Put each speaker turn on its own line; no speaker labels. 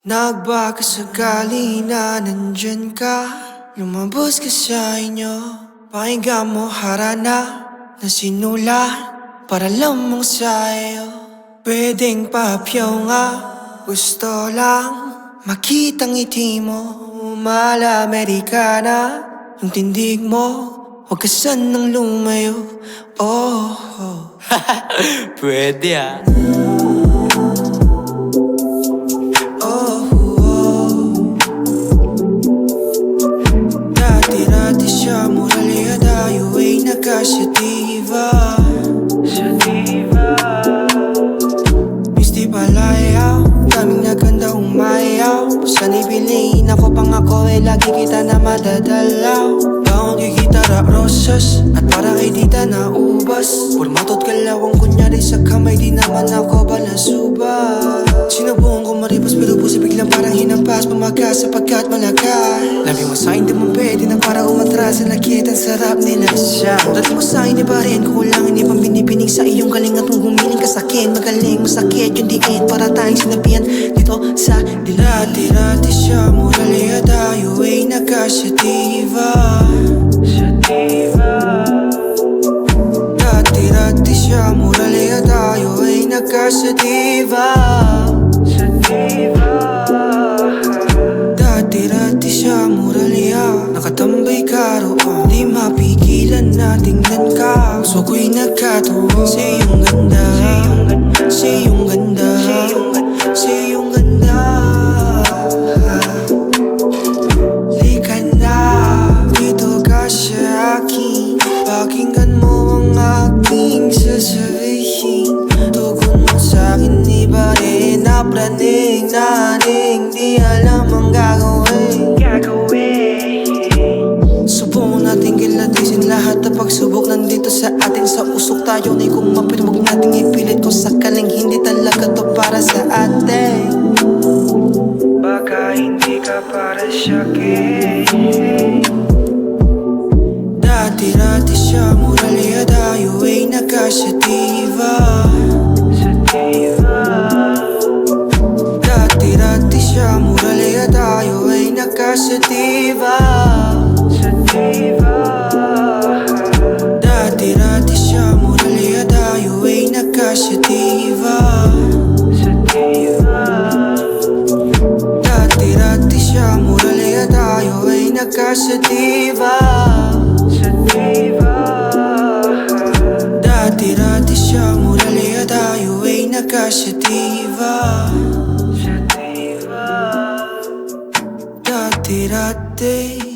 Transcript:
Nagbaka sakali na nandyan ka. Lumabas ka sa inyo. Pakinggan mo harana Na sinulat Para lamang sa iyo Pwedeng papyaw nga Gusto lang Makitang ngiti mo. Mala Amerikana Yung tindig mo. Huwag ka sanang lumayo. Oh, oh.
Pwede ah.
Dati-dati siya murali tayo ay nagkasativa Misti palayaw, daming naganda umayaw Saan ibiliin ako pang ako ay lagi kita na madadalaw. Baon kikita ra rosas At para kay tita na ubas. Purmatot kalawang kunyari sa kamay Di naman ako balasuba Sinubukan ko maripas pero puso biglang parang hinampas Pumagas sapagkat malakas. Labi mo sa'kin di mo pwede na para umatras Sa lakit ang sarap nila siya. Dati mo sa'kin di pa rin kukulangin Di pang binibining sa iyong galing at kung humiling ka sa'kin Magaling masakit. Yung diin para tayong sinabihan Dito sa dilim Dati-dati siya. Murali at tayo ay nagkasativa Dati-dati siya murali at tayo ay nagkasativa Dati-dati siya muralia Nakatambay ka roon Di mapigilan na tingnan ka. Gusto ko'y nagkatuwa Sa iyong ganda. Sa iyong ganda. Sa iyong ganda. Lika na. Dito ka sa akin. Pakinggan mo ang aking sasabihin. Tugon mo sa'kin iba rin Napraning, naning? Di alam ang gagawin atin sa usok. Tayo na kumapit Huwag nating ipilit kung sakaling hindi talaga to para sa atin. Baka hindi ka para sa akin Dati-dati siya murali at tayo ay nagkasativa Dati-dati siya murali at tayo ay nagkasativa Dati-dati nagkasativa Dati-dati siya murali at tayo ay nagkasativa Dati-dati